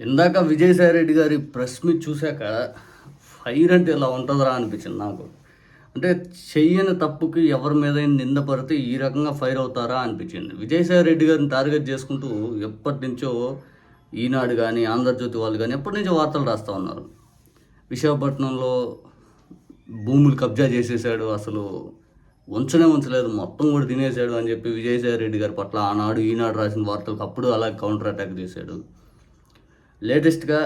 ఇందాక విజయసాయి రెడ్డి గారి press meet చూశాక ఫైర్ అంటే ఇలా ఉంటుందిరా అనిపించింది నాకు. అంటే చెయ్యని తప్పుకి ఎవరి మీద నిందపడితే ఈ రకంగా ఫైర్ అవుతారా అనిపించింది. విజయసాయి రెడ్డి గారిని టార్గెట్ చేసుకుంటూ ఎప్పటి నుంచో ఈనాడు కానీ ఆంధ్రజ్యోతి వాళ్ళు కానీ ఎప్పటి నుంచో వార్తలు రాస్తూ ఉన్నారు. విశాఖపట్నంలో భూములు కబ్జా చేసేసాడు అసలు. ఉంచనే ఉంచలేదు మొత్తం కూడా తినేసాడు అని చెప్పి విజయసాయి రెడ్డి గారి పట్ల ఆనాడు ఈనాడు రాసిన వార్తలకు అప్పుడు అలా కౌంటర్ అటాక్ చేశాడు. లేటెస్ట్గా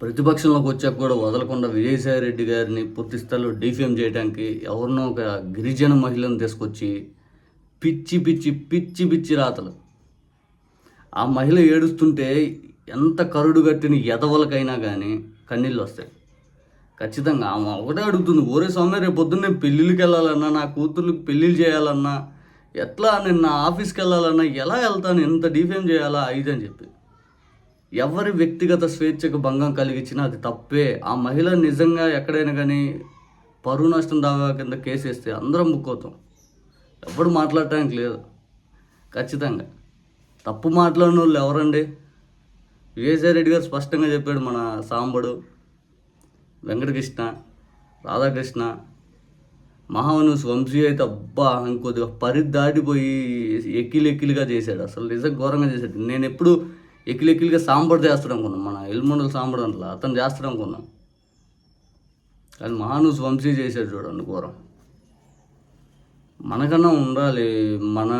ప్రతిపక్షంలోకి వచ్చాక కూడా వదలకుండా విజయసాయి రెడ్డి గారిని పూర్తి స్థాయిలో డిఫేమ్ చేయడానికి ఎవరినో ఒక గిరిజన మహిళను తీసుకొచ్చి పిచ్చి పిచ్చి పిచ్చి పిచ్చి రాతలు. ఆ మహిళ ఏడుస్తుంటే ఎంత కరుడు కట్టిన ఎదవలకైనా కానీ కన్నీళ్ళు వస్తాయి. ఖచ్చితంగా ఆమె ఒకటే అడుగుతుంది ఓరే స్వామి రేపు పొద్దున్న నేను పెళ్ళిళ్ళకి వెళ్ళాలన్నా నా కూతుర్లకు పెళ్ళిళ్ళు చేయాలన్నా ఎట్లా నేను నా ఆఫీస్కి వెళ్ళాలన్నా ఎలా వెళ్తాను ఎంత డిఫేమ్ చేయాలా ఇది అని చెప్పి. ఎవరి వ్యక్తిగత స్వేచ్ఛకు భంగం కలిగించినా అది తప్పే. ఆ మహిళ నిజంగా ఎక్కడైనా కానీ పరువు నష్టం దావా కింద కేసు వేస్తే అందరం ముక్కోతాం. ఎప్పుడు మాట్లాడటానికి లేదు. ఖచ్చితంగా. తప్పు మాట్లాడిన వాళ్ళు ఎవరండి? విజయసాయి రెడ్డి గారు స్పష్టంగా చెప్పాడు మన సాంబడు వెంకటకృష్ణ రాధాకృష్ణ. మహావనుస్ వంశీ అయితే అబ్బా ఇంకొద్దిగా పరి దాటిపోయి ఎక్కిలి ఎక్కిలిగా చేశాడు. అసలు నిజంగా ఘోరంగా చేశాడు. నేను ఎప్పుడు ఎక్కిలి ఎక్కిలిగా సాంబడు చేస్తాడు అనుకున్నాం. మన ఎల్మండల సాంబడు అంటలా అతను చేస్తాడు అనుకున్నాం. కానీ మహానుస్ వంశీ చేశాడు చూడండి ఘోరం. మనకన్నా ఉండాలి మన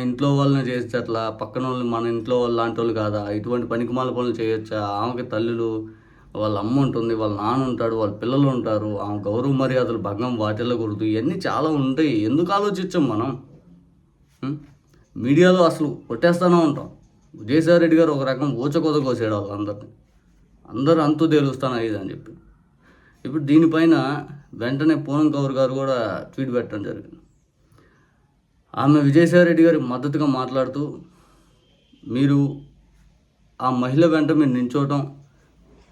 ఇంట్లో వాళ్ళని చేస్తే అట్లా పక్కన వాళ్ళు మన ఇంట్లో వాళ్ళు లాంటి వాళ్ళు కాదా? ఇటువంటి పనికిమాల పనులు చేయొచ్చా? ఆమెకి తల్లులు వాళ్ళ అమ్మ ఉంటుంది వాళ్ళ నాన్న ఉంటాడు వాళ్ళ పిల్లలు ఉంటారు ఆమె గౌరవ మర్యాదలు భంగం వాటిల్లో ఇవన్నీ చాలా ఉంటాయి. ఎందుకు ఆలోచించాం మనం? మీడియాలో అసలు కొట్టేస్తూనే ఉంటాం. విజయసాయి రెడ్డి గారు ఒక రకం ఊచకోత కోసాడు వాళ్ళందరినీ అందరూ అంతు తేలుస్తాను ఇది అని చెప్పి. ఇప్పుడు దీనిపైన వెంటనే పూనం కౌర్ గారు కూడా ట్వీట్ పెట్టడం జరిగింది. ఆమె విజయసాయి రెడ్డి గారికి మద్దతుగా మాట్లాడుతూ మీరు ఆ మహిళ వెంట మీరు నించోవటం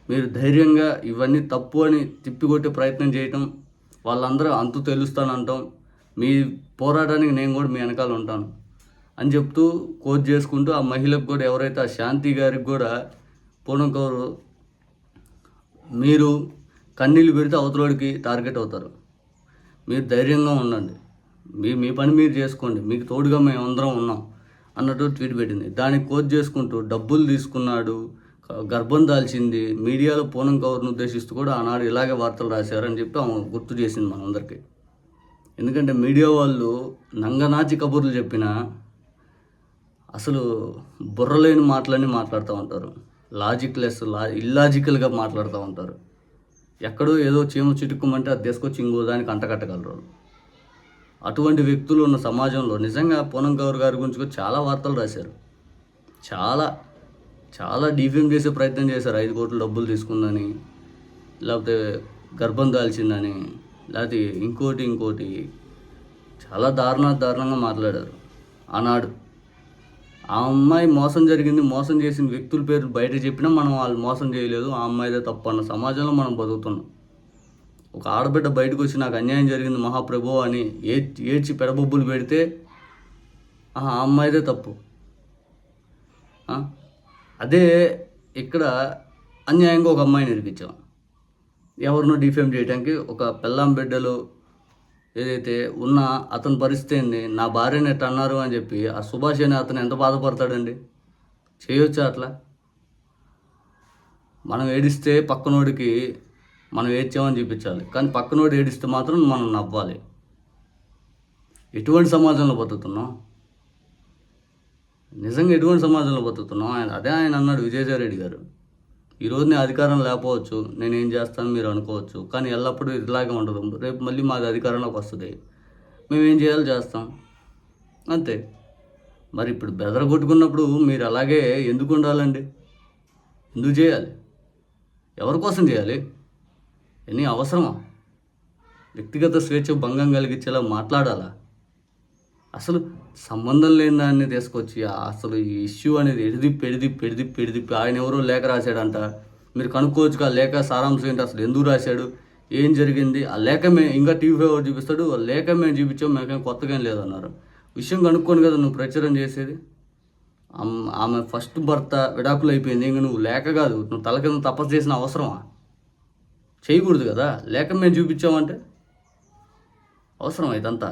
మీరు ధైర్యంగా ఇవన్నీ తప్పు అని తిప్పికొట్టే ప్రయత్నం చేయటం వాళ్ళందరూ అంతు తెలుస్తానంటాం మీ పోరాటానికి నేను కూడా మీ వెనకాల ఉంటాను. అని చెప్తూ కోచ్ చేసుకుంటూ ఆ మహిళకు కూడా ఎవరైతే ఆ శాంతి గారికి కూడా పూనం కౌరు మీరు కన్నీళ్ళు పెడితే అవతలోడికి టార్గెట్ అవుతారు. మీరు ధైర్యంగా ఉండండి. మీ మీ పని మీరు చేసుకోండి. మీకు తోడుగా మేము అందరం ఉన్నాం అన్నట్టు ట్వీట్ పెట్టింది. దానికి కోచ్ చేసుకుంటూ డబ్బులు తీసుకున్నాడు గర్భం దాల్చింది. మీడియాలో పూనం కవర్ను ఉద్దేశిస్తూ కూడా ఆనాడు ఇలాగే వార్తలు రాశారని చెప్పి ఆమె గుర్తు చేసింది మనందరికీ. ఎందుకంటే మీడియా వాళ్ళు నంగనాచి కబుర్లు చెప్పినా అసలు బుర్రలేని మాటలన్నీ మాట్లాడుతూ ఉంటారు. లాజిక్ లెస్ లా ఇల్లాజికల్గా మాట్లాడుతూ ఉంటారు. ఎక్కడో ఏదో చీమ చిటుక్కుమంటే అది తీసుకొచ్చి ఇంకో దానికి అంటకట్టగలరు అటువంటి వ్యక్తులు ఉన్న సమాజంలో నిజంగా పూనం గౌర్ గారి గురించి కూడా చాలా వార్తలు రాశారు. చాలా చాలా డిఫేమ్ చేసే ప్రయత్నం చేశారు. ఐదు కోట్ల డబ్బులు తీసుకుందని లేకపోతే గర్భం దాల్చిందని లేకపోతే ఇంకోటి ఇంకోటి. చాలా దారుణ దారుణంగా మాట్లాడారు. ఆనాడు ఆ అమ్మాయి మోసం జరిగింది మోసం చేసిన వ్యక్తుల పేరు బయట చెప్పినా మనం వాళ్ళు మోసం చేయలేదు. ఆ అమ్మాయిదే తప్పు అన్న సమాజంలో మనం బతుకుతున్నాం. ఒక ఆడబిడ్డ బయటకు వచ్చి నాకు అన్యాయం జరిగింది మహాప్రభు అని ఏడ్చి ఏడ్చి పెడబొబ్బులు పెడితే ఆ ఆ అమ్మాయిదే తప్పు. అదే ఇక్కడ అన్యాయంగా ఒక అమ్మాయిని ఇరికించాం. ఎవరినో డిఫేమ్ చేయడానికి ఒక పెళ్ళాం బిడ్డలు ఏదైతే ఉన్న అతని పరిస్థితి ఏంది? నా భార్యని ఎట్ట అన్నారు అని చెప్పి ఆ సుభాష్ అనే అతను ఎంత బాధపడతాడండి? చేయొచ్చా అట్లా? మనం ఏడిస్తే పక్కనోడికి మనం ఏడ్చామని చూపించాలి. కానీ పక్కనోడు ఏడిస్తే మాత్రం మనం నవ్వాలి. ఎటువంటి సమాజంలో బతుకుతున్నాం? నిజంగా ఎటువంటి సమాజంలో బతుకుతున్నాం? ఆయన అదే ఆయన అన్నాడు విజయసాయి రెడ్డి గారు. ఈరోజు నేను అధికారం లేకపోవచ్చు నేను ఏం చేస్తాను మీరు అనుకోవచ్చు కానీ ఎల్లప్పుడూ ఇలాగే ఉండదు రేపు మళ్ళీ మాది అధికారంలోకి వస్తుంది. మేము ఏం చేయాలో? చేస్తాం. అంతే. మరి ఇప్పుడు బెదర కొట్టుకున్నప్పుడు మీరు అలాగే ఎందుకు ఉండాలండి? ఎందుకు చేయాలి? ఎవరి కోసం చేయాలి? ఎన్ని అవసరమా? వ్యక్తిగత స్వేచ్ఛ భంగం కలిగించేలా మాట్లాడాలా? అసలు సంబంధం లేని దాన్ని తీసుకొచ్చి అసలు ఈ ఇష్యూ అనేది ఎడిదిప్పి ఎడిదిప్పి ఎడిదిప్పి ఎడిదిప్పి ఆయన ఎవరో లేఖ రాశాడంట. మీరు కనుక్కోవచ్చు ఆ లేఖ సారాంశం ఏంటి? అసలు ఎందుకు రాశాడు? ఏం జరిగింది? ఆ లేఖ మేము ఇంకా టీవీ ఫైవ్ చూపిస్తాడు? ఆ లేఖ మేము చూపించాం మేకేం కొత్తగా ఏం లేదన్నారు. విషయం కనుక్కొని కదా నువ్వు ప్రచారం చేసేది? ఆమె ఫస్ట్ భర్త విడాకులు అయిపోయింది. ఇంకా నువ్వు లేక కాదు నువ్వు తల కింద తపస్సు చేసిన అవసరమా? చేయకూడదు కదా లేక మేము చూపించామంటే? అవసరం ఇదంతా?